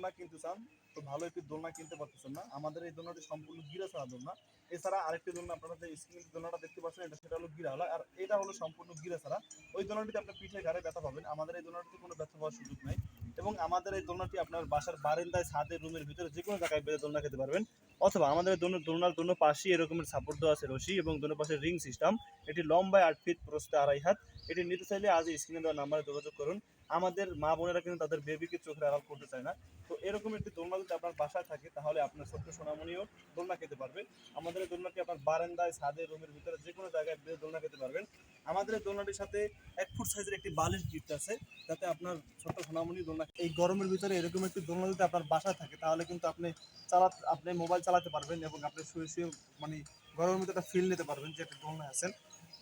দোলনা কিনতে চান, তো ভালো একটি দোলনা কিনতে পারতেছেন না। আমাদের এই দোলনাটি সম্পূর্ণ গিরা ছাড়া দোলনা। এছাড়া আরেকটি দোলনা আপনারা যে স্ক্রিনের দোলনাটা দেখতে পাচ্ছেন, এটা সেটা হলো গিরা হলো। আর এটা হলো সম্পূর্ণ গিরা ছাড়া। ওই দোলনাটিতে আপনার পিঠে ঘাড়ে ব্যথা পাবেন। আমাদের এই দোলনাটিতে কোনো ব্যথা পাওয়ার সুযোগ নাই। এবং আমাদের এই দোলনাটি আপনার বাসার বারান্দায় ছাদে রুমের ভিতরে যে কোনো জায়গায় বেঁধে দোলনা খেতে পারবেন। অথবা আমাদের দোনো দোলনার দোনো পাশেই এরকমের সাপোর্ট দেওয়া আছে রশি এবং দোনো পাশে রিং সিস্টেম। এটি লম্বায় আট ফিট প্রস্তে আড়াই হাত। এটি নিতে চাইলে আজ স্ক্রিনে দেওয়া নাম্বারে যোগাযোগ করুন। আমাদের মা বোনেরা কিন্তু তাদের বেবিকে চোখের আড়াল করতে চায় না। তো এরকম একটি দোলনা যদি আপনার বাসায় থাকে, তাহলে আপনার ছোট্ট সোনামণিও দোলনা খেতে পারবে। আমাদের এই দোলনাটি আপনার বারান্দায় ছাদে রুমের ভিতরে যে কোনো জায়গায় দোলনা খেতে পারবেন। আমাদের দোলনাটির সাথে এক ফুট সাইজের একটি বালিশ গিফট আছে। যাতে আপনার ছোট্ট সোনামণি দোলনা এই গরমের ভিতরে এরকম একটি দোলনা যদি আপনার বাসায় থাকে তাহলে কিন্তু আপনি চালা আপনি মোবাইল চালাতে পারবেন এবং আপনি শুয়ে শুয়ে মানে গরমের ভিতরে একটা ফিল নিতে পারবেন যে একটা দোলনা আছেন।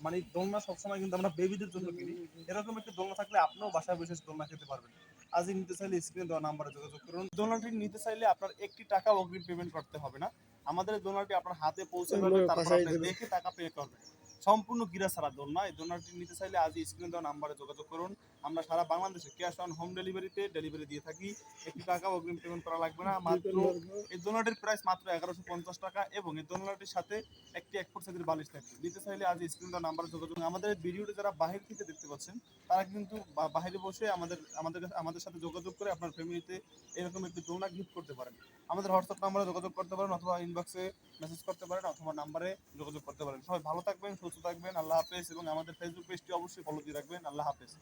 মানে দোলনা সবসময় কিন্তু আমরা বেবিদের জন্য কিনি। এরকম একটি দোলনা থাকলে আপনিও বাসায় বসে দোলনা খেতে পারবেন। আজই নিতে চাইলে স্ক্রিনে দেওয়া নাম্বারে যোগাযোগ করুন। দোলনাটি নিতে চাইলে আপনার একটি টাকা অগ্রিম পেমেন্ট করতে হবে না। আমাদের দোলনাটি আপনার হাতে পৌঁছে যাবে তারপর আপনি দেখে টাকা পে করবেন। সম্পূর্ণ গিরা ছাড়া দোলনা এই দোলনাটি নিতে চাইলে আজই স্ক্রিনে দেওয়া নাম্বারে যোগাযোগ করুন। আমরা সারা বাংলাদেশে ক্যাশ অন হোম ডেলিভারিতে ডেলিভারি দিয়ে থাকি। একটি টাকা অগ্রিম পেমেন্ট করা লাগবে না। মাত্র এই দোলনাটির প্রাইস মাত্র এগারোশো পঞ্চাশ টাকা এবং এই দোলনাটির সাথে একটি এক ফুট সাইজের বালিশ থাকবে। নিতে চাইলে আজ স্ক্রিনে দেওয়া নাম্বারে যোগাযোগ। আমাদের ভিডিওটি যারা বাহির থেকে দেখতে পাচ্ছেন তারা কিন্তু বাইরে বসে আমাদের আমাদের আমাদের সাথে যোগাযোগ করে আপনার ফ্যামিলিতে এরকম একটি দোলনা গিফট করতে পারেন। আমাদের হোয়াটসঅ্যাপ নাম্বারে যোগাযোগ করতে পারেন অথবা ইনবক্সে মেসেজ করতে পারেন অথবা নাম্বারে যোগাযোগ করতে পারেন। সবাই ভালো থাকবেন, সুস্থ থাকবেন, আল্লাহ হাফেজ এবং আমাদের ফেসবুক পেজটি অবশ্যই ফলো দিয়ে রাখবেন, আল্লাহ হাফেজ।